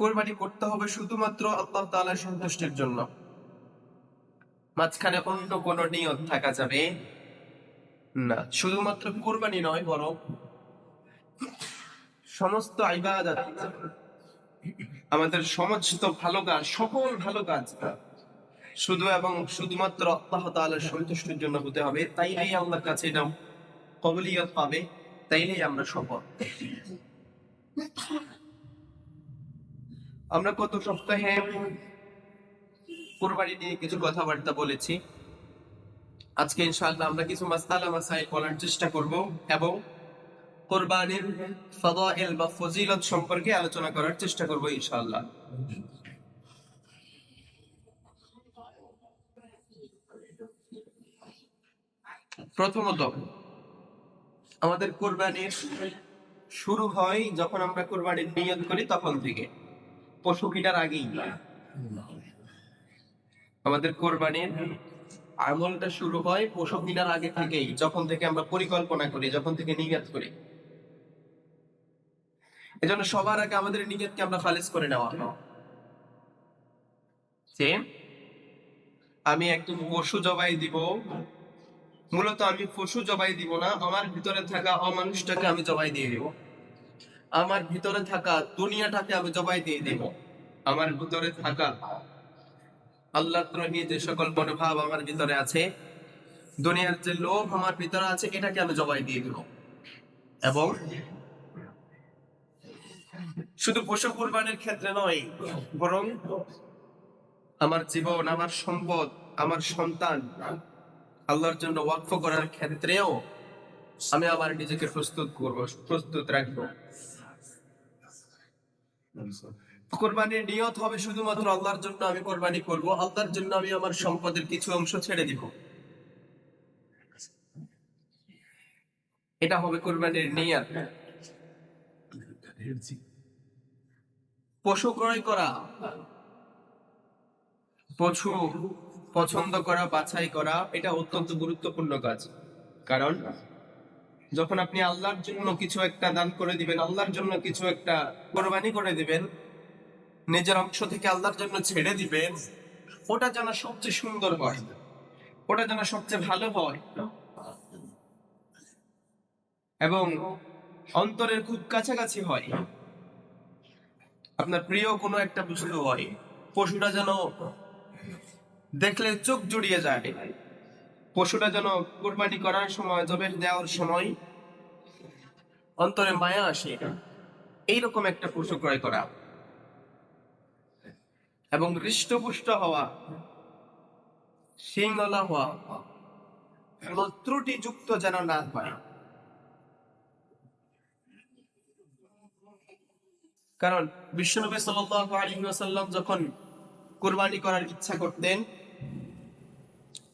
কোরবানি করতে হবে শুধুমাত্র আল্লাহ তাআলার সন্তুষ্টির জন্য। মাঝখানে অন্য কোনো নিয়ত থাকা যাবে না। শুধুমাত্র কোরবানি নয়, বরং সমস্ত ইবাদত, আমাদের সমস্ত ভালো কাজ, সকল ভালো কাজ শুধু এবং শুধুমাত্র আল্লাহ তাআলার সন্তুষ্টির জন্য হতে হবে। তাইলেই আল্লাহর কাছে এটা কবলিয়ত পাবে, তাইলেই আমরা সফল। আমরা গত সপ্তাহে কোরবানি নিয়ে কিছু কথাবার্তা বলেছি। আজকে ইনশাআল্লাহ আমরা কিছু মাসালা মাসাইল বলার চেষ্টা করব এবং কোরবানির ফাদাইল বা ফজিলত সম্পর্কে আলোচনা করার চেষ্টা করব ইনশাআল্লাহ। প্রথমত, আমাদের কোরবানির শুরু হয় যখন আমরা কোরবানির নিয়ত করি তখন থেকে। পশু কিনার আগেই আমাদের কোরবানির আমলটা শুরু হয় পশু কিনার আগে থেকেই, যখন থেকে আমরা পরিকল্পনা করি, যখন থেকে নিয়ত করি। এজন্য সবার আগে আমাদের নিয়তকে আমরা খালিজ করে নেওয়া যে আমি একটু পশু জবাই দিব। মূলত আমি পশু জবাই দিব না, আমার ভিতরে থাকা অমানুষটাকে আমি জবাই দিয়ে দিব। আমার ভিতরে থাকা দুনিয়াটাকে আমি জবাই দিয়ে দিব। আমার ভিতরে থাকা আল্লাহ দ্রোহী যে সকল মনোভাব আমার ভিতরে আছে, দুনিয়ার যে লোভ আমার ভিতরে আছে, এটাকে আমি জবাই দিয়ে দিব। এবং শুধু পশু কোরবানির ক্ষেত্রে নয়, বরং আমার জীবন, আমার সম্পদ, আমার সন্তান আল্লাহর জন্য ওয়াকফ করার ক্ষেত্রেও আমি আমার নিজেকে প্রস্তুত করব, প্রস্তুত রাখব। কোরবানির নিয়ত হবে শুধুমাত্র আল্লাহর জন্য আমি কোরবানি করব, আল্লাহর জন্য আমি আমার সম্পদের কিছু অংশ ছেড়ে দিব। এটা হবে কোরবানির নিয়ত। পশু ক্রয় করা, পশু পছন্দ করা, বাছাই করা, এটা অত্যন্ত গুরুত্বপূর্ণ কাজ। কারণ যখন আপনি আল্লাহর জন্য কিছু একটা দান করে দিবেন, আল্লাহর জন্য কিছু একটা কোরবানি করে দিবেন, নিজের অংশ থেকে আল্লাহর জন্য ছেড়ে দিবেন, ওটা যেন সবচেয়ে সুন্দর হয়, ওটা যেন সবচেয়ে ভালো হয়। এবং অন্তরের খুব কাছাকাছি হয়। আপনার প্রিয় কোনো একটা বস্তু হয়, পশুটা যেন দেখলে চোখ জুড়িয়ে যায়। পশুটা যেন কোরবানি করার সময় জবের দেওয়ার সময় অন্তরে মায়া আসে। এইরকম একটা পশু ক্রয় করা। এবং হৃষ্টপুষ্ট হওয়া সিংলা হওয়া, কোনো ত্রুটিযুক্ত যেন না হয়। কারণ বিশ্বনবী ওয়াসাল্লাম যখন কুরবানি করার ইচ্ছা করতেন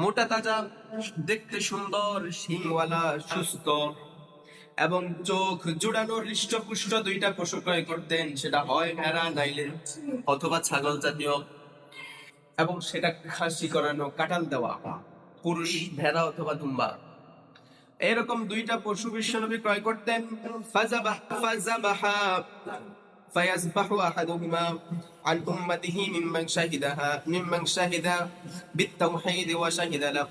মোটা তাজা, দেখতে সুন্দর, শিংওয়ালা, সুস্থ এবং চোখ জুড়ানো হৃষ্টপুষ্ট দুইটা পশু ক্রয় করতেন। সেটা হয় ভেড়া, নাইলে অথবা ছাগল জাতীয় এবং সেটা খাসি করানো কাটাল দেওয়া, পুরুষ, ভেড়া অথবা দুম্বা। এরকম দুইটা পশু বিশ্বনবী ক্রয় করতেন। ফাজাবাহ। ফাজাবাহা فيذبح أحدهما عن أمته ممن شهدها ممن شهد بالتوحيد وشهد له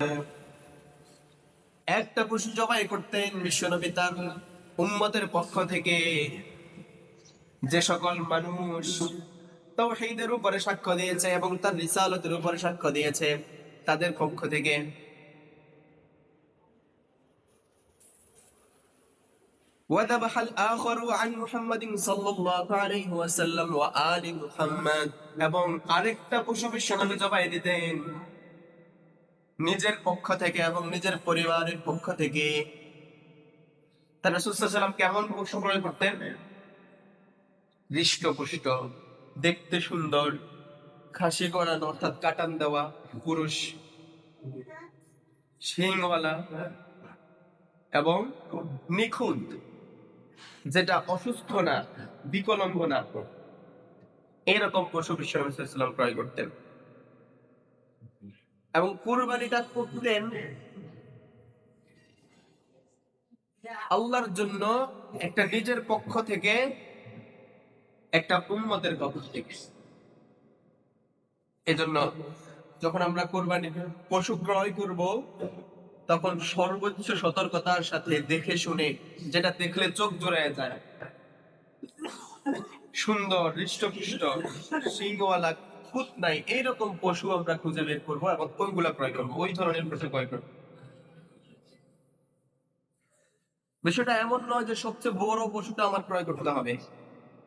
একটা পশু জবাই করতেন বিশ্বনবী তার উম্মতের পক্ষ থেকে যে সকল মানুষ তাওহীদের উপরে সাক্ষ্য দিয়েছে এবং তার রিসালতের উপরে সাক্ষ্য দিয়েছে তাদের পক্ষ থেকে وذبح الآخر عن محمد صلى الله عليه وسلم وآل محمد এবং আরেকটা পশু বিশ্বনবী জবাই দিতেন নিজের পক্ষ থেকে এবং নিজের পরিবারের পক্ষ থেকে তার রাসূলুল্লাহ কেমন পশু ক্রয় করতেন হৃষ্টপুষ্ট দেখতে সুন্দর খাসি করানো অর্থাৎ কাটান দেওয়া পুরুষ শিংওয়ালা এবং নিখুঁত যেটা অসুস্থ না, বিকলঙ্গ না। এরকম পশু বিশ্বনাম ক্রয় করতেন। এবং কুরবানিটা করতেন আল্লাহর জন্য একটা নিজের পক্ষ থেকে একটা উম্মতের পক্ষ থেকে। এজন্য যখন আমরা কোরবানি পশু ক্রয় করব তখন সর্বোচ্চ সতর্কতার সাথে দেখে শুনে, যেটা দেখলে চোখ জোড়ায় যায়। সুন্দর, হৃষ্টপুষ্ট, সিংহওয়ালা খুঁত নাই এইরকম পশু আমরা খুঁজে বের করব এবং ওইগুলা ক্রয় করব। ওই ধরনের পশু ক্রয় করব। বিষয়টা এমন নয় যে সবচেয়ে বড় পশুটা আমার ক্রয় করতে হবে।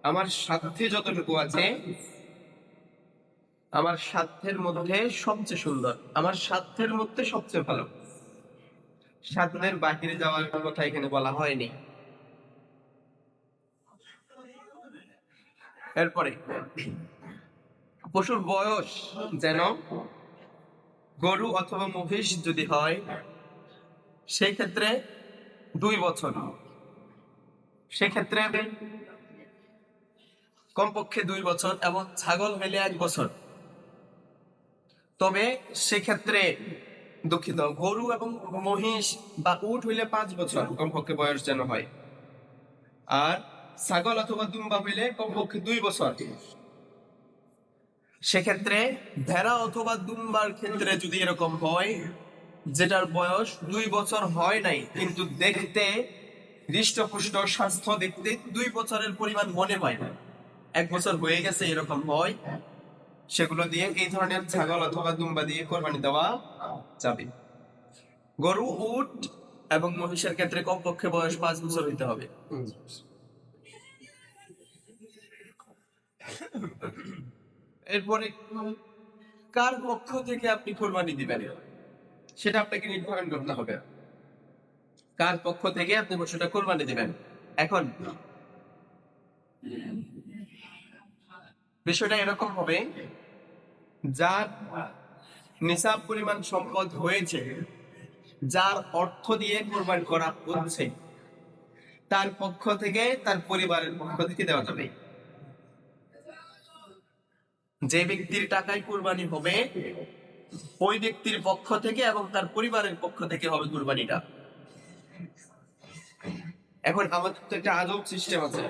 আমার সাধ্যে যতটুকু আছে, আমার সাধ্যের মধ্যে সবচেয়ে সুন্দর। আমার সাধ্যের মধ্যে সবচেয়ে ভালো। সাধ্যের বাহিরে যাওয়ার কথা এখানে বলা হয়নি। এরপরে, পশুর বয়স যেন গরু অথবা মহিষ যদি হয়, সেই ক্ষেত্রে দুই বছর। সেক্ষেত্রে কমপক্ষে দুই বছর এবং ছাগল হইলে এক বছর। তবে সেক্ষেত্রে দুঃখিত। গরু এবং মহিষ বা উট হইলে পাঁচ বছর কমপক্ষে বয়স যেন হয়। আর ছাগল অথবা দুম্বা হইলে কমপক্ষে দুই বছর। সেক্ষেত্রে ভেড়া অথবা দুম্বার ক্ষেত্রে যদি এরকম হয়, যেটার বয়স দুই বছর হয় নাই, কিন্তু দেখতে, হৃষ্টপুষ্ট স্বাস্থ্য দেখতে দুই বছরের পরিমাণ মনে হয় না। এক বছর হয়ে গেছে এরকম হয়। সেগুলো দিয়ে এই ধরনের ছাগল অথবা দুম্বা দিয়ে কোরবানি দেওয়া যাবে। গরু, উট এবং মহিষের ক্ষেত্রে কমপক্ষে বয়স পাঁচ বছর হইতে হবে। এরপরে, কার পক্ষ থেকে আপনি কোরবানি দিবেন? সেটা আপনাকে নির্ধারণ করতে হবে। কার পক্ষ থেকে আপনি পশুটা কোরবানি দিবেন? এখন। বিষয়টা এরকম হবে, যার নিসাব পরিমাণ সম্পদ হয়েছে, যার অর্থ দিয়ে কোরবান করা হচ্ছে, তার পক্ষ থেকে, তার পরিবারের পক্ষ থেকে দেওয়া যাবে। যে ব্যক্তির টাকায় কোরবানি হবে, ওই ব্যক্তির পক্ষ থেকে এবং তার পরিবারের পক্ষ থেকে হবে কোরবানিটা। এখন আমাদের তো একটা আজব সিস্টেম আছে।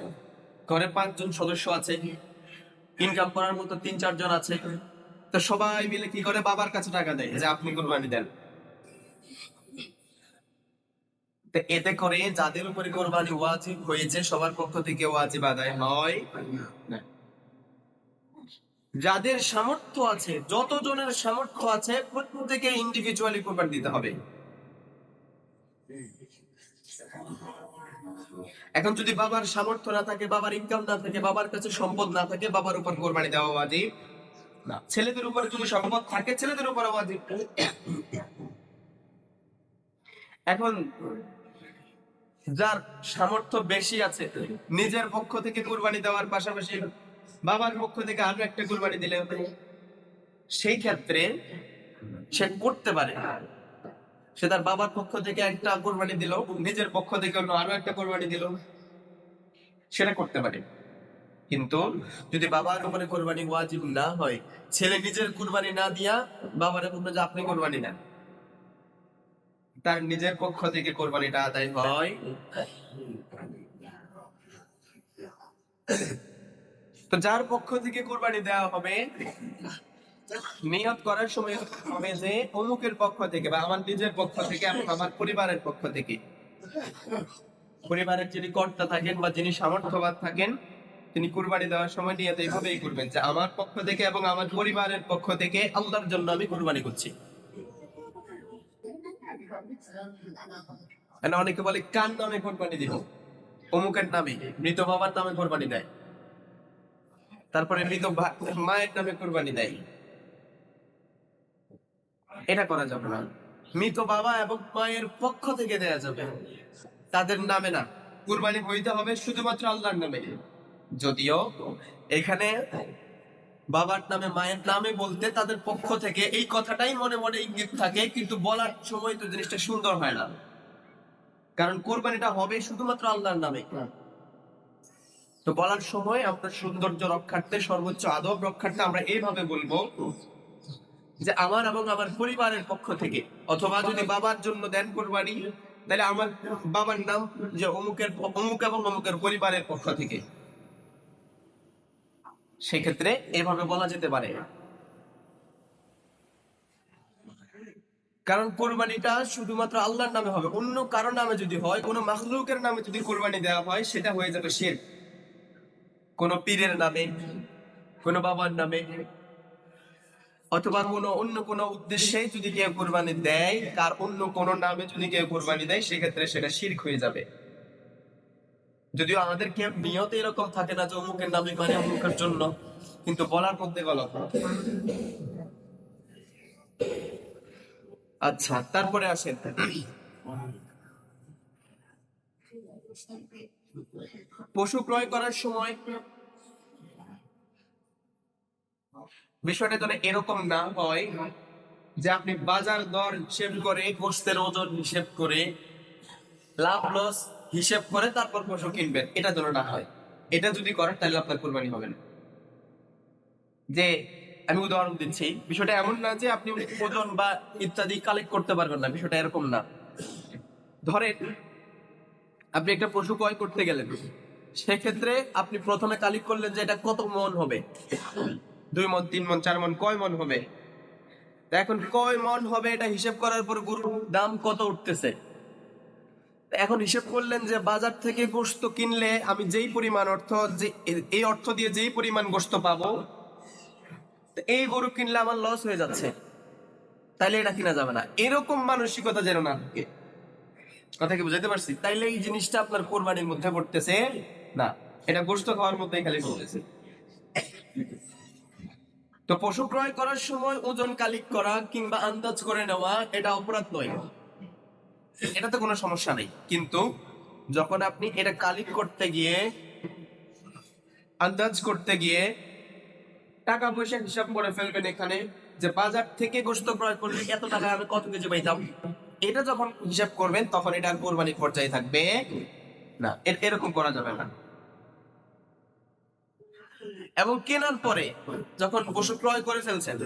ঘরে পাঁচজন সদস্য আছে ইনকাম করার মতো তিন চারজন আছে। তো সবাই মিলে কি করে? বাবার কাছে টাকা দেয়। যে আপনি কোরবানি দেন। এতে করে যাদের উপরে কোরবানি ওয়াজিব হয়েছে, সবার পক্ষ থেকে ওয়াজিব আদায় হয় যাদের সামর্থ্য আছে, যতজনের সামর্থ্য আছে প্রত্যেকে ইন্ডিভিজুয়ালি কোরবানি দিতে হবে। এখন যদি বাবার সামর্থ্য না থাকে, বাবার ইনকাম না থাকে, বাবার কাছে সম্পদ না থাকে, বাবার উপর কোরবানি দেওয়া ওয়াজিব না। ছেলেদের উপরে যদি সম্পদ থাকে, ছেলেদের উপর ওয়াজিব। এখন যার সামর্থ্য বেশি আছে, নিজের পক্ষ থেকে কোরবানি দেওয়ার পাশাপাশি বাবার পক্ষ থেকে আরও একটা কোরবানি দিলে, সেই ক্ষেত্রে সে করতে পারে। সে তার বাবার পক্ষ থেকে একটা কোরবানি দিল নিজের পক্ষ থেকে অন্য আরও একটা কোরবানি দিল। সেটা করতে পারে। কিন্তু যদি বাবার উপরে কোরবানি ওয়াজিব না হয়, ছেলে নিজের কোরবানি না দিয়া বাবার বলবে যে আপনি কোরবানি নেন তার নিজের পক্ষ থেকে কোরবানিটা আদায় হয়। তো যার পক্ষ থেকে কোরবানি দেওয়া হবে নিয়ত করার সময় হবে যে অমুকের পক্ষ থেকে বা আমার নিজের পক্ষ থেকে এবং আমার পরিবারের পক্ষ থেকে, পরিবারের যিনি কর্তা থাকেন বা যিনি সামর্থ্যবান থাকেন, তিনি কুরবানি দেওয়ার সময় নিয়ত এইভাবেই করবেন যে আমার পক্ষ থেকে এবং আমার পরিবারের পক্ষ থেকে আল্লাহর জন্য আমি কুরবানি করছি। অনেকে বলে, কার নামে কোরবানি দিব? অমুকের নামে, মৃত বাবার নামে কোরবানি দেয়। তারপরে মৃত মায়ের নামে কোরবানি দেয়। এটা করা যাবে না। মৃত বাবা এবং মায়ের পক্ষ থেকে দেয়া যাবে। তাদের নামে না, কুরবানি হইতে হবে শুধুমাত্র আল্লাহর নামে। যদিও এখানে বাবার নামে, মায়ের নামে বলতে তাদের পক্ষ থেকে এই কথাটাই মনে মনে ইঙ্গিত থাকে, কিন্তু বলার সময় তো জিনিসটা সুন্দর হয় না। কারণ কোরবানিটা হবে শুধুমাত্র আল্লাহর নামে। তো বলার সময় আমরা সৌন্দর্য রক্ষার্থে সর্বোচ্চ আদব রক্ষার্থে আমরা এইভাবে বলব যে আমার এবং আমার পরিবারের পক্ষ থেকে, অথবা যদি বাবার জন্য দেন কোরবানি, তাহলে আমার বাবার নাম যে অমুকের অমুক এবং অমুকের পরিবারের পক্ষ থেকে। সেক্ষেত্রে এভাবে বলা যেতে পারে। কারণ কোরবানিটা শুধুমাত্র আল্লাহর নামে হবে। অন্য কারও নামে যদি হয়, কোনো মাখলুকের নামে যদি কোরবানি দেওয়া হয়, সেটা হয়ে যাবে শের। কোন পীরের নামে, কোন বাবার নামে অথবা কোনো অন্য কোনো উদ্দেশ্যে যদি কেউ কোরবানি দেয়, তার অন্য কোনো নামে যদি কেউ কোরবানি দেয়, সেক্ষেত্রে সেটা শির্ক হয়ে যাবে। যদিও আমাদের কেউ নিয়ত এরকম থাকে না যে অমুকের নামে মানে অমুকের জন্য, কিন্তু বলার মধ্যে গলত আচ্ছা তারপরে আসেন। পশু ক্রয় করার সময় বিষয়টা যেন এরকম না হয় যে আপনি বাজার দর হিসেব করে গোস্তের ওজন হিসেব করে লাভ লস হিসেব করে তারপর পশু কিনবেন। এটা যেন না হয়। এটা যদি করেন তাহলে আপনার কোরবানি হবে না। যে আমি উদাহরণ দিচ্ছি, বিষয়টা এমন না যে আপনি ওজন বা ইত্যাদি কালেক্ট করতে পারবেন না, বিষয়টা এরকম না। ধরেন, আপনি একটা পশু ক্রয় করতে গেলেন। সেক্ষেত্রে আপনি প্রথমে কালেক্ট করলেন যে এটা কত মন হবে। দুই মন, তিন মন, চার মন, কয় মন হবে? এখন কয় মন হবে এটা হিসেব করার পর গরুর দাম কত উঠতেছে? এখন হিসেব করলেন যে বাজার থেকে গোস্ত কিনলে আমি যেই পরিমাণ অর্থ যে, এই অর্থ দিয়ে যেই পরিমাণ গোস্ত পাবো এই গরু কিনলে আমার লস হয়ে যাচ্ছে। তাইলে এটা কিনা যাবে না। এরকম মানসিকতা যেন না থাকে। কথা কি বুঝাইতে পারছি? তাইলে এই জিনিসটা আপনার কোরবানির মধ্যে পড়তেছে না? এটা গোস্ত খাওয়ার মধ্যেই খালি পড়তেছে। তো পশু ক্রয় করার সময় ওজন কালিক করা কিংবা আন্দাজ করে নেওয়া, এটা অপরাধ নয়। এটাতে কোনো সমস্যা নেই। কিন্তু যখন আপনি এটা কালিক করতে গিয়ে, আন্দাজ করতে গিয়ে টাকা পয়সা হিসাব করে ফেলবেন এখানে যে বাজার থেকে গোস্ত ক্রয় করলে এত টাকা আমি কত কেজি পাইতাম? এটা যখন হিসাব করবেন, তখন এটা আর কোরবানির পর্যায়ে থাকবে না। এরকম করা যাবে না। এবং কেনার পরে যখন পশু ক্রয় করে ফেলছেন,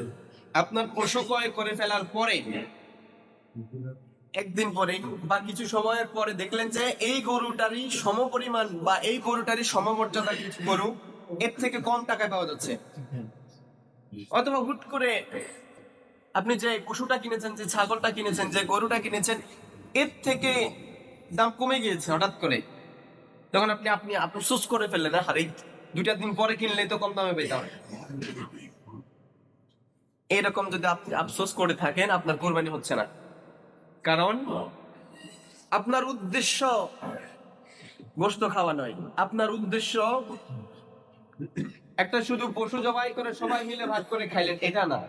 আপনার পশু ক্রয় করে ফেলার পরে একদিন পরে বা কিছু সময়ের পরে দেখলেন যে এই গরুটারই সমপরিমাণ বা এই গরুটারই সমমর্যাদা কিছু গরু? এর থেকে কম টাকায় পাওয়া যাচ্ছে। অথবা হুট করে আপনি যে পশুটা কিনেছেন, যে ছাগলটা কিনেছেন, যে গরুটা কিনেছেন, এর থেকে দাম কমে গিয়েছে হঠাৎ করে। তখন আপনি আপনি আফসোস করে ফেললেন, আরে দুইটা দিন পরে কিনলে তো কম দামে পেতাম এরকম যদি আপনি আফসোস করে থাকেন, আপনার কোরবানি হচ্ছে না। কারণ আপনার উদ্দেশ্য গোস্ত খাওয়া নয়। আপনার উদ্দেশ্য একটা শুধু পশু জবাই করে সবাই মিলে ভাগ করে খাইলেন, এটা না।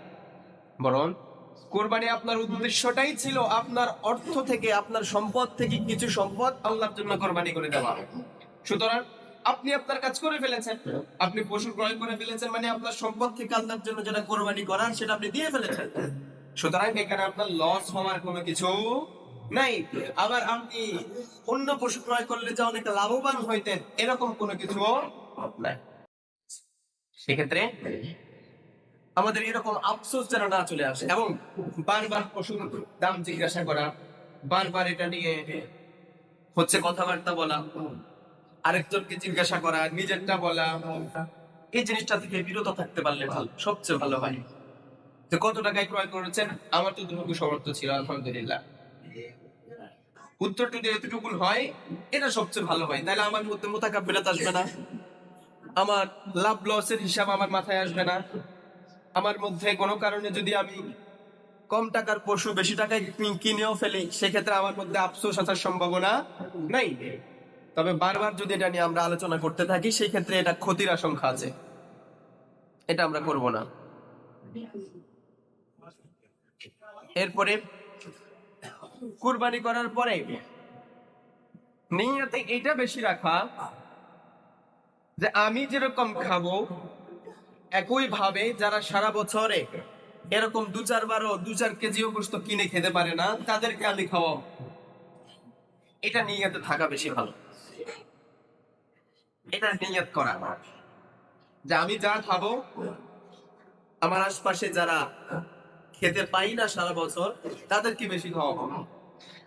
বরং কোরবানি আপনার উদ্দেশ্যটাই ছিল আপনার অর্থ থেকে, আপনার সম্পদ থেকে কিছু সম্পদ আল্লাহর জন্য কোরবানি করে দেওয়া। সুতরাং আপনি আপনার কাজ করে ফেলেছেন। আপনি পশু ক্রয় করে ফেলেছেন মানে আপনার সম্পদ থেকে আল্লাহর জন্য যেটা কোরবানি করার সেটা আপনি দিয়ে ফেলেছেন। সুতরাং এখানে আপনার লস হওয়ার কোনো কিছু নাই। আবার আপনি অন্য পশু ক্রয় করলে অনেক লাভবান হইতেন, এরকম কোনো কিছু সেক্ষেত্রে আমাদের এরকম আফসোস যেন না চলে আসে এবং বারবার পশুর দাম জিজ্ঞাসা করা, বারবার এটা নিয়ে হচ্ছে কথাবার্তা বলা আরেকজনকে জিজ্ঞাসা করা, নিজেরটা বলা। এই জিনিসটা থেকে বিরত থাকতে পারলে ভালো, সবচেয়ে ভালো হয়। যে কত টাকায় ক্রয় করেছেন? আমার তো দুটুকু সমর্থ ছিল, আলহামদুলিল্লাহ। উত্তরটা যদি এতটুকু হয়, এটা সবচেয়ে ভালো হয়। তাহলে আমার মধ্যে মোতাকাব্বিরাত আসবে না। আমার লাভ লসের হিসাব আমার মাথায় আসবে না। আমার মধ্যে কোনো কারণে যদি আমি কম টাকার পশু বেশি টাকায় কিনেও ফেলি, সেক্ষেত্রে আমার মধ্যে আফসোস আসার সম্ভাবনা নাই। তবে বারবার যদি এটা নিয়ে আমরা আলোচনা করতে থাকি, সেই ক্ষেত্রে এটা ক্ষতির আশঙ্কা আছে। এটা আমরা করব না। এরপরে, কুরবানি করার পরে নিয়তে এটা বেশি রাখা যে আমি যেরকম খাব একই ভাবে যারা সারা বছরে এরকম দু চার বারো দু চার কেজিও গোস্ত কিনে খেতে পারে না, তাদেরকে আমি খাওয়াও এটা নিয়তে থাকা বেশি ভালো। এটা নিয়ত করা। যে আমি যা খাব, আমার আশপাশে যারা খেতে পাই না সারা বছর, তাদেরকে বেশি খাওয়াবো।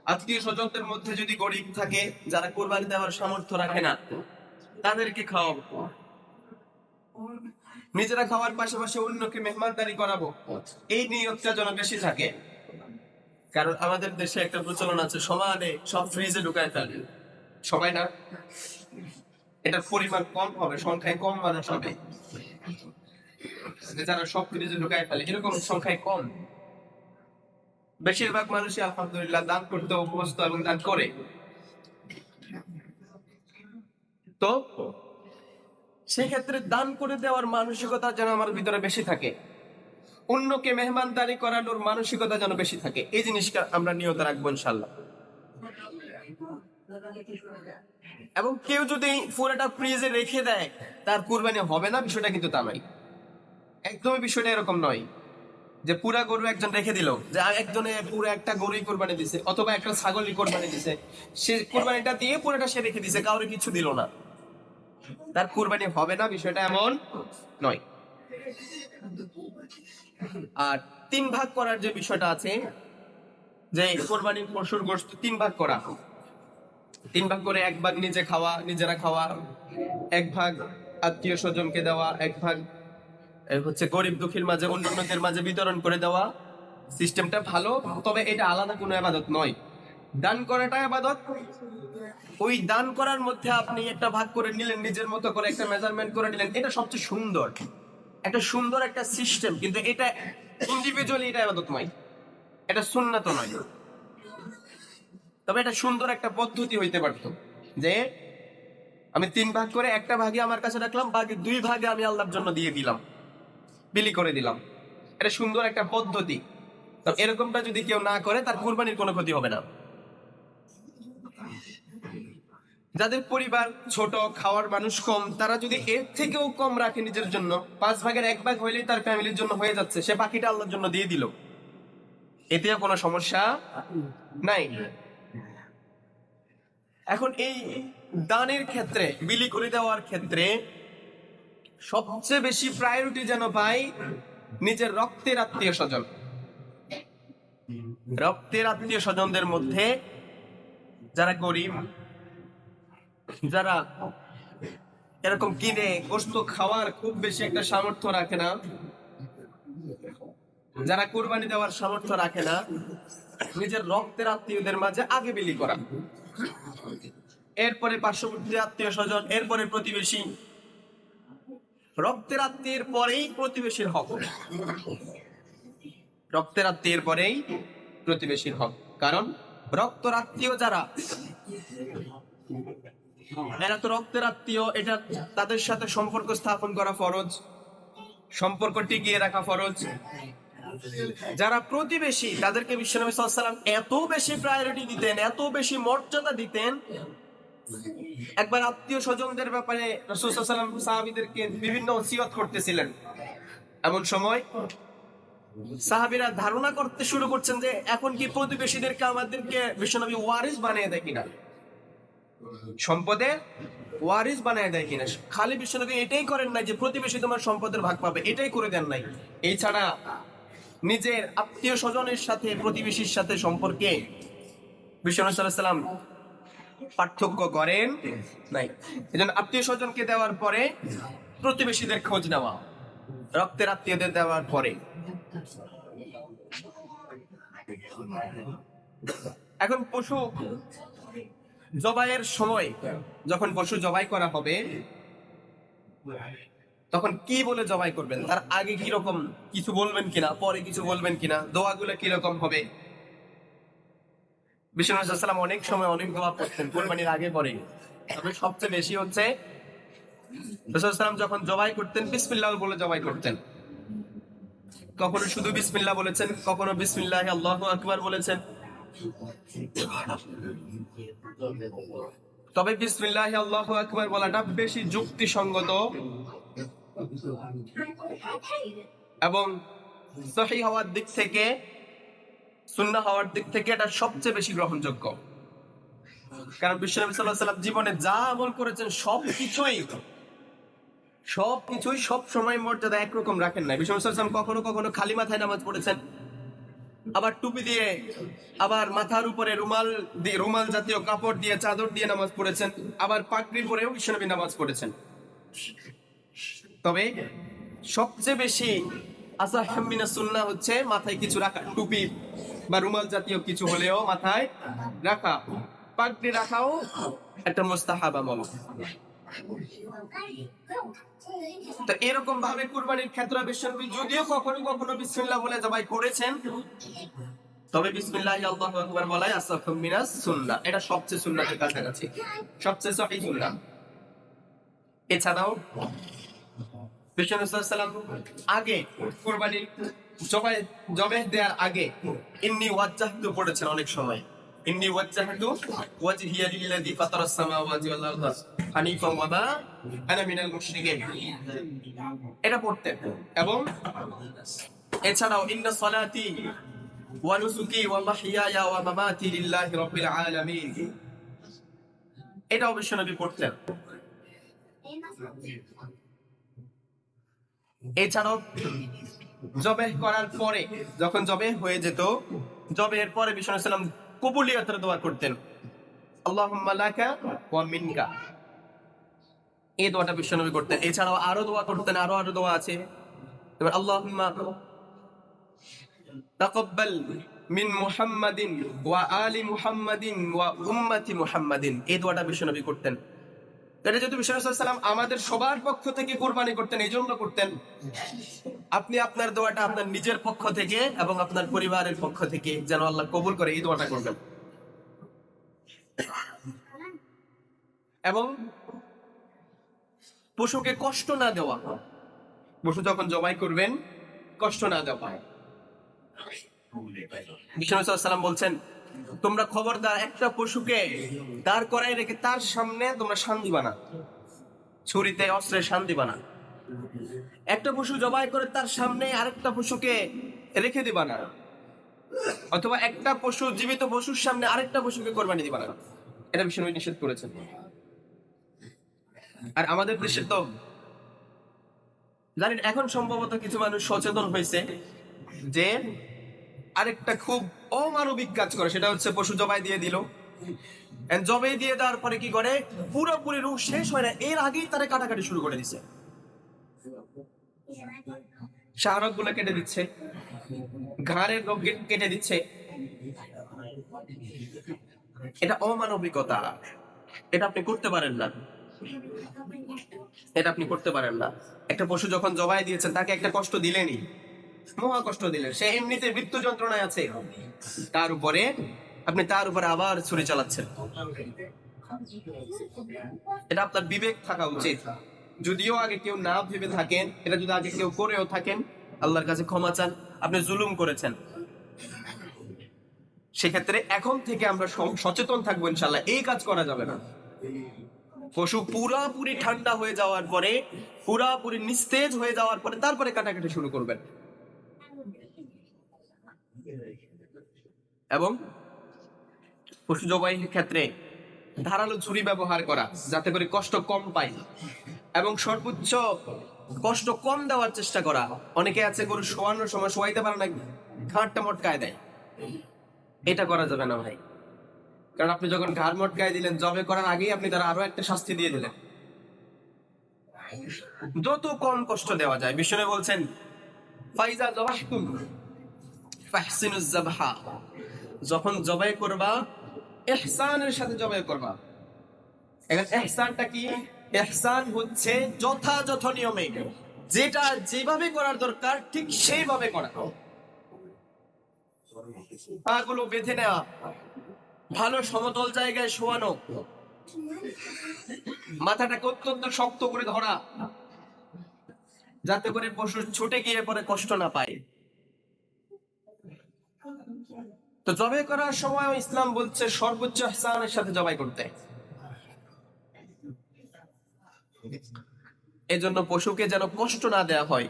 আত্মীয় স্বজনদের মধ্যে যদি গরিব থাকে, যারা কোরবানি দেওয়ার সামর্থ্য রাখে না, তাদেরকে খাওয়াবো। নিজেরা খাওয়ার পাশাপাশি অন্যকে মেহমানদারি করাবো। এই নিয়তটা যেন বেশি থাকে। কারণ আমাদের দেশে একটা প্রচলন আছে, সমানে সব ফ্রিজে ঢুকায় ফেলে। সবাই না? এটার পরিমাণ কম হবে, সংখ্যায় কম মানুষ হবে। যারা সব ফ্রিজে ঢুকায় ফেলে, এরকম সংখ্যায় কম। বেশিরভাগ মানুষই আলহামদুলিল্লাহ দান করতে অভ্যস্ত এবং দান করে। তো, সেক্ষেত্রে দান করে দেওয়ার মানসিকতা যেন আমার ভিতরে বেশি থাকে। অন্যকে মেহমানদারি করানোর মানসিকতা যেন বেশি থাকে। এই জিনিসটা আমরা নিয়ত রাখব ইনশাল্লাহ। এবং কেউ যদি পুরোটা ফ্রিজে রেখে দেয়, তার কুরবানি হবে না, বিষয়টা কিন্তু তা নয়। একদমই বিষয়টা এরকম নয় যে পুরা গরু একজন রেখে দিল, যে একজনে পুরো একটা গরুই কোরবানি দিছে, অথবা একটা ছাগলই কোরবানি দিছে। সে কোরবানিটা দিয়ে পুরোটা সে রেখে দিছে, কাউরে কিছু দিল না। তার কোরবানি হবে না, বিষয়টা এমন নয়। আর তিন ভাগ করার যে বিষয়টা আছে, যে কোরবানির পশুর গোষ্ঠ তিন ভাগ করা। তিন ভাগ করে এক ভাগ নিজে খাওয়া, নিজেরা খাওয়া, এক ভাগ আত্মীয় স্বজনকে দেওয়া, এক ভাগ হচ্ছে গরিব দুঃখীর মাঝে অন্যান্যদের মাঝে বিতরণ করে দেওয়া। সিস্টেমটা ভালো, তবে এটা আলাদা কোনো আবাদত নয়। দান করাটা আবাদত। ওই দান করার মধ্যে আপনি একটা ভাগ করে নিলেন, নিজের মতো করে একটা মেজারমেন্ট করে নিলেন, এটা সবচেয়ে সুন্দর। একটা সুন্দর একটা সিস্টেম কিন্তু এটা ইন্ডিভিজুয়ালি এটা আবাদত নয়। এটা সুন্নাত নয়। তবে এটা সুন্দর একটা পদ্ধতি হইতে পারতো যে আমি তিন ভাগ করে একটা ভাগে আমার কাছে রাখলাম, বাকি দুই ভাগে আমি আল্লাহর জন্য দিয়ে দিলাম, বিলি করে দিলাম। এটা সুন্দর একটা পদ্ধতি। এরকমটা যদি কেউ না করে, তার কুরবানির কোনো ক্ষতি হবে না। যাদের পরিবার ছোট, খাওয়ার মানুষ কম, তারা যদি এর থেকেও কম রাখে নিজের জন্য, পাঁচ ভাগের এক ভাগ হইলেই তার ফ্যামিলির জন্য হয়ে যাচ্ছে, সে বাকিটা আল্লাহর জন্য দিয়ে দিল। এতেও কোনো সমস্যা নাই। এখন এই দানের ক্ষেত্রে, বিলি করে দেওয়ার ক্ষেত্রে সবচেয়ে বেশি প্রায়োরিটি যেন পাই নিজের রক্তের আত্মীয় স্বজন। রক্তের আত্মীয় স্বজনদের মধ্যে যারা গরিব, যারা এরকম কিনে, গোস্ত খাওয়ার খুব বেশি একটা সামর্থ্য রাখে না, যারা কোরবানি দেওয়ার সামর্থ্য রাখে না, নিজের রক্তের আত্মীয়দের মাঝে আগে বিলি করা। এরপরে পার্শ্ববর্তী আত্মীয় স্বজন, এরপরে প্রতিবেশী। রক্তের আত্মীয়ের পরেই প্রতিবেশীর হক। রক্তের আত্মীয়ের পরেই প্রতিবেশীর হক। কারণ রক্তের আত্মীয় যারা, এরা তো রক্তের আত্মীয়, এটা তাদের সাথে সম্পর্ক স্থাপন করা ফরজ, সম্পর্ক টিকিয়ে রাখা ফরজ। যারা প্রতিবেশী, তাদেরকে বিশ্বনবী সাল্লাম এত বেশি প্রায়োরিটি দিতেন, এত বেশি মর্যাদা দিতেন একবার আত্মীয় স্বজনদের ব্যাপারে রসুলাম সাহাবিদেরকে বিভিন্ন ওসিয়ত করতেছিলেন। এমন সময় সাহাবিরা ধারণা করতে শুরু করছেন যে এখন কি প্রতিবেশীদেরকে আমাদেরকে বিশ্বনবী ওয়ারিস বানিয়ে দেয় কিনা? সম্পদে ওয়ারিস বানিয়ে দেয় কিনা? খালি বিশ্বনবী এটাই করেন নাই যে প্রতিবেশী তোমার সম্পদের ভাগ পাবে, এটাই করে দেন নাই। এই ছাড়া নিজের আত্মীয় স্বজনের সাথে, প্রতিবেশীর সাথে সম্পর্কে বিশ্বনবী সাল্লাল্লাহু আলাইহি সাল্লাম পার্থক্য করেন নাই। এজন্য আত্মীয় স্বজনকে দেওয়ার পরে প্রতিবেশীদের খোঁজ নেওয়া, রক্তের আত্মীয়দের দেওয়ার পরে। এখন পশু জবাইয়ের সময় যখন পশু জবাই করা হবে, তখন কি বলে জবাই করবেন? তার আগে কি রকম কিছু বলবেন কিনা, পরে কিছু বলবেন কিনা, দোয়াগুলো কি রকম হবে? বিশ্বনাথ অনেক সময় অনেক দোয়া করতেন, কোরবানির আগে পরে। তবে সবচেয়ে বেশি হচ্ছে রসুলাম যখন জবাই করতেন, বিসমিল্লাহ বলে জবাই করতেন। কখনো শুধু বিসমিল্লাহ বলেছেন, কখনো বিসমিল্লাহ আল্লাহ আকবার বলেছেন। তবে বিসমিল্লাহ আল্লাহ আকবার বলাটা বেশি যুক্তিসঙ্গত এবং সহি হওয়ার দিক থেকে সুন্না হওয়ার দিক থেকে এটা সবচেয়ে বেশি গ্রহণযোগ্য। কারণ বিশ্বনবী সাল্লাহ সাল্লাম জীবনে যা আমল করেছেন সব কিছুই সব কিছুই সব সময় মর্যাদা একরকম রাখেন না বিশ্বনবী সাল্লাল্লাহু কখনো কখনো খালি মাথায় নামাজ পড়েছেন, আবার টুপি দিয়ে, আবার মাথার উপরে রুমাল দিয়ে, রুমাল জাতীয় কাপড় দিয়ে, চাদর দিয়ে নামাজ পড়েছেন, আবার পাগড়ি পরেও বিশ্বনবী নামাজ পড়েছেন। তবে সবচেয়ে বেশি আসাহামিনা সুন্না হচ্ছে মাথায় কিছু রাখা, টুপি বা রুমাল জাতীয় কিছু হলেও মাথায় রাখা। পাগড়ি রাখাও একটা মোস্তাহাব আমল তো এরকম ভাবে কুরবানির ক্ষেত্রে বিশ্বনবী যদিও কখনো কখনো বিসমিল্লাহ বলে জবাই করেছেন, তবে বিসমিল্লাহ আল্লাহু আকবার বলাই আসাফুম মিনাস সুন্নাহ। এটা সবচেয়ে সুন্নাতের কাছাকাছি, সবচেয়ে সহিহ সুন্নাহ। এছাড়াও বিশ্বনবী সাল্লাল্লাহু আগে কুরবানির জবাই জবাই দেওয়ার আগে ইন্নি ওয়াজ্জাহতু পড়েছেন অনেক সময়। ইন্নি ওয়াজ্জাহতু ওয়াজহিয়া লিল্লাযী ফাতারাস সামাওয়াতি ওয়াল মা আনা মিনাল মুশরিকিন। এটা পড়তেন এবং এছাড়াও ইন্না সলাতি ওয়া নুসুকি ওয়া মাহইয়ায়া ওয়া মামাতি লিল্লাহি রাব্বিল আলামিন। এটা অবশ্য নবী পড়তেন। এছাড়াও জবে করার পরে, যখন জবে হয়ে যেত জবের পরে বিষ্ণু সাল্লাম কবুলিয়তের দোয়া করতেন। আল্লাহুম্মা লাকা মিনকা। এই দোয়াটা বিশ্বনবী করতেন। এছাড়াও আরও দোয়া করতেন, আরও আরও দোয়া আছে। এবার আল্লাহুম্মা তাকাব্বাল মিন মুহাম্মাদিন ওয়া আলি মুহাম্মাদিন ওয়া উম্মতি মুহাম্মাদিন। এই দোয়াটা বিশ্বনবী করতেন। এটা যদি বিশ্বনাথ আমাদের সবার পক্ষ থেকে কোরবানি করতেন, এই জন্য করতেন, আপনি আপনার দোয়াটা আপনার নিজের পক্ষ থেকে এবং আপনার পরিবারের পক্ষ থেকে যেন আল্লাহ কবুল করে এই দোয়াটা করবেন। এবং পশুকে কষ্ট না দেওয়া, পশু যখন জবাই করবেন, কষ্ট না দেওয়া। বিশ্বনাথ বলছেন তোমরা খবরদার একটা পশুকে দাঁড় করাই রেখে তার সামনে তোমরা শান দিবা না। ছুরিতে, অস্ত্রে শান দিবা না। একটা পশু জবাই করে তার সামনে আরেকটা পশুকে রেখে দিবা না। অথবা একটা পশু, জীবিত পশুর সামনে আরেকটা পশুকে কোরবানি দিবা না। এটা বিষ্ণু নিষেধ করেছেন। আর আমাদের দেশে তো জানেন, এখন সম্ভবত কিছু মানুষ সচেতন হয়েছে যে আরেকটা খুব অমানবিক কাজ করে, সেটা হচ্ছে পশু জবাই দিয়ে দিল। জবাই দিয়ে দেওয়ার পরে কি করে? পুরোপুরি রূপ শেষ হয় না, এর আগেই তারা কাটাকাটি শুরু করে দিছে। শাহরকগুলো কেটে দিচ্ছে। ঘাড়ের রোগ কেটে দিচ্ছে। এটা অমানবিকতা। এটা আপনি করতে পারেন না। এটা আপনি করতে পারেন না। একটা পশু যখন জবাই দিয়েছেন, তাকে একটা কষ্ট দিলেনই। মহা কষ্ট দিলেন। সে এমনিতে মৃত্যু যন্ত্রণায় আছে। তার উপরে, আপনি তার উপরে আবার ছুরি চালাচ্ছেন। এটা আপনার বিবেক থাকা উচিত। যদিও আগে কেউ না ভেবে থাকেন, এটা যদি আগে কেউ করেও থাকেন, আল্লাহর কাছে ক্ষমা চান, আপনি জুলুম করেছেন। সেক্ষেত্রে এখন থেকে আমরা সচেতন থাকব ইনশাল্লাহ এই কাজ করা যাবে না। পশু পুরাপুরি ঠান্ডা হয়ে যাওয়ার পরে, পুরাপুরি নিস্তেজ হয়ে যাওয়ার পরে, তারপরে কাটাকাটি শুরু করবেন। এবং পশু জবাইয়ের ক্ষেত্রে ধারালো ছুরি ব্যবহার করা, যাতে করে কষ্ট কম পায় এবং সর্বোচ্চ কষ্ট কম দেওয়ার চেষ্টা করা। অনেকে আছে গরু শোয়ানোর সময় শোয়াইতে পারে না ঘাটটা মটকায় দেয়। এটা করা যাবে না ভাই। কারণ আপনি যখন ঘাড় মটকায় দিলেন, জবে করার আগেই আপনি তারা আরও একটা শাস্তি দিয়ে দিলেন। যত কম কষ্ট দেওয়া যায়, বিষ্ণু বলছেন, ফাইজা জাবহা। যখন জবাই করবা এহসানের সাথে জবাই করবা। এখন ইহসানটা কি? এহসান হচ্ছে যথাযথ নিয়মে যেটা যেভাবে করার দরকার ঠিক সেইভাবে করা। পাগুলো বেঁধে নেওয়া। ভালো সমতল জায়গায় শোয়ানো। মাথাটাকে অত্যন্ত শক্ত করে ধরা। যাতে করে পশু ছুটে গিয়ে পরে কষ্ট না পায়। তো জবাই করার সময় ইসলাম বলছে, সর্বোচ্চ ইহসানের সাথে জবাই করতে। এজন্য পশুকে যেন কষ্ট না দেওয়া হয়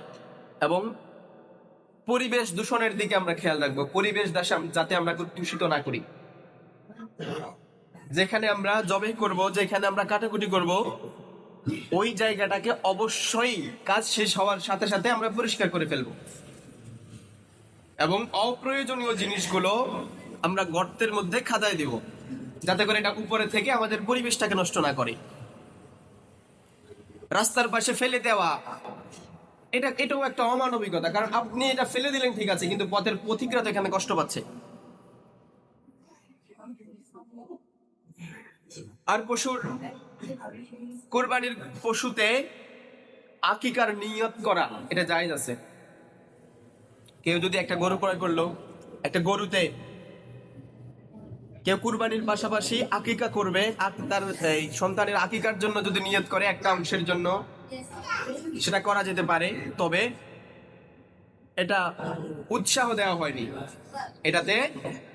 এবং পরিবেশ দূষণের দিকে আমরা খেয়াল রাখব, পরিবেশ যাতে আমরা দূষিত না করি। যেখানে আমরা জবে করব, যেখানে আমরা কাটাকুটি করব, ওই জায়গাটাকে অবশ্যই কাজ শেষ হওয়ার সাথে সাথে আমরা পরিষ্কার করে ফেলব। এবং অপ্রয়োজনীয় জিনিসগুলো আমরা গর্তের মধ্যে খাদায় দিব, যাতে করে এটা উপরে থেকে আমাদের পরিবেশটাকে নষ্ট না করে। রাস্তার পাশে ফেলে দেওয়া, এটা, এটাও একটা অমানবিকতা, কারণ আপনি এটা ফেলে দিলেন ঠিক আছে, কিন্তু পথের পথিকরা তো এখানে কষ্ট পাচ্ছে। আর পশুর কোরবানির পশুতে আকিকার নিয়ত করা, এটা জায়েজ আছে। কেউ যদি একটা গরু ক্রয় করল, একটা গরুতে কেউ কুরবানির পাশাপাশি আকিকা করবে তার সন্তানের আকিকার জন্য যদি নিয়ত করে একটা অংশের জন্য, সেটা করা যেতে পারে, তবে এটা উৎসাহ দেওয়া হয়নি। এটাতে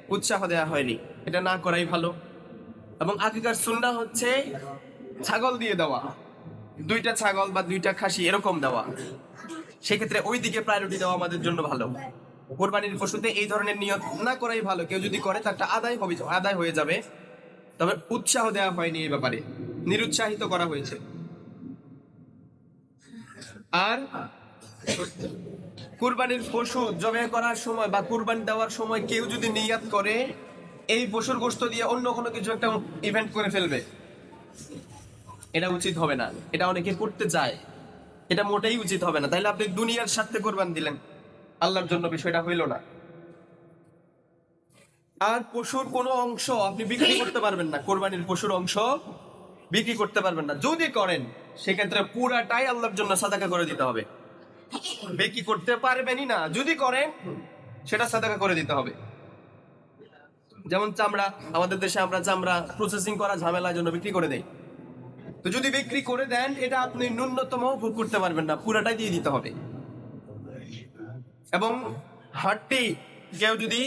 উৎসাহ দেওয়া হয়নি। এটা না করাই ভালো। এবং আকিকার সুন্না হচ্ছে ছাগল দিয়ে দেওয়া। দুইটা ছাগল বা দুইটা খাসি এরকম দেওয়া। সেক্ষেত্রে ওই দিকে প্রায়োরিটি দেওয়া আমাদের জন্য ভালো। কোরবানির পশুতে এই ধরনের নিয়ত না করাই ভালো। কেউ যদি করে, তারটা আদায় হবে, আদায় হয়ে যাবে। তবে উৎসাহ দেওয়া হয়নি এই ব্যাপারে। নিরুৎসাহিত করা হয়েছে। আর কুরবানির পশু জবে করার সময় বা কুরবানি দেওয়ার সময় কেউ যদি নিয়াত করে, এই পশুর গোস্ত দিয়ে অন্য কোনো কিছু একটা ইভেন্ট করে ফেলবে। এটা উচিত হবে না। এটা অনেকে করতে চায় এটা মোটেই উচিত হবে না। তাইলে আপনি দুনিয়ার স্বার্থে কোরবান দিলেন। আল্লাহর জন্য বিষয়টা হইল না। আর পশুর কোনো অংশ আপনি বিক্রি করতে পারবেন না। কোরবানির পশুর অংশ বিক্রি করতে পারবেন না। যদি করেন, সেক্ষেত্রে পুরাটাই আল্লাহর জন্য সাদাকা করে দিতে হবে। বিক্রি করতে পারবেনই না। যদি করেন, সেটা সাদাকা করে দিতে হবে। যেমন চামড়া, আমাদের দেশে আমরা চামড়া প্রসেসিং করা ঝামেলার জন্য বিক্রি করে দেই। তো যদি বিক্রি করে দেন, এটা আপনি ন্যূনতম ভোগ করতে পারবেন না, পুরাটাই দিয়ে দিতে হবে। এবং হাড্ডি কেউ যদি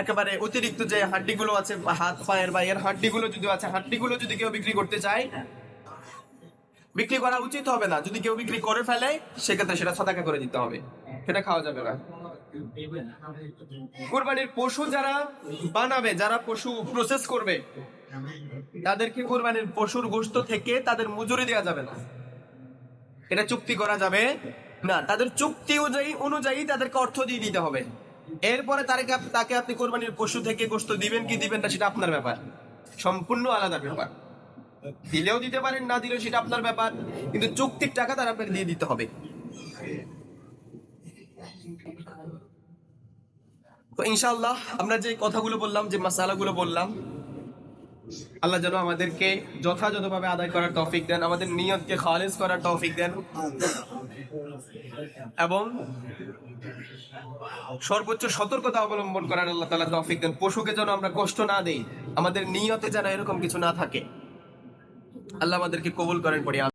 একেবারে অতিরিক্ত যে হাড্ডিগুলো আছে, হাত, পায়ের বা এর হাড্ডিগুলো যদি আছে হাড্ডিগুলো যদি কেউ বিক্রি করতে চায়, বিক্রি করা উচিত হবে না। যদি কেউ বিক্রি করে ফেলে, সেক্ষেত্রে সেটা সাদাকা করে দিতে হবে। সেটা খাওয়া যাবে না। কোরবানির পশু যারা বানাবে, যারা পশু প্রসেস করবে, তাদেরকে কোরবানির পশুর গোস্ত থেকে তাদের মজুরি দেওয়া যাবে না। এটা চুক্তি করা যাবে না। তাদের চুক্তি অনুযায়ী অনুযায়ী তাদেরকে অর্থ দিয়ে দিতে হবে। এরপরে তাকে তাকে আপনি কোরবানির পশু থেকে গোস্ত দিবেন কি দিবেন না, সেটা আপনার ব্যাপার। সম্পূর্ণ আলাদা ব্যাপার। দিলেও দিতে পারেন, না দিলেও সেটা আপনার ব্যাপার। কিন্তু চুক্তির টাকা তারা আপনাকে দিয়ে দিতে হবে। তো ইনশাআল্লাহ আমরা যে কথাগুলো বললাম, যে মাসালাগুলো বললাম, আল্লাহ যেন আমাদেরকে যথাযথভাবে আদায় করার তৌফিক দেন, আমাদের নিয়তকে খালেজ করার তৌফিক দেন। এবং সর্বোচ্চ সতর্কতা অবলম্বন করার আল্লাহ তালা তৌফিক দেন। পশুকে যেন আমরা কষ্ট না দেই, আমাদের নিয়তে যেন এরকম কিছু না থাকে। আল্লাহ আমাদেরকে কবুল করেন, পড়ি।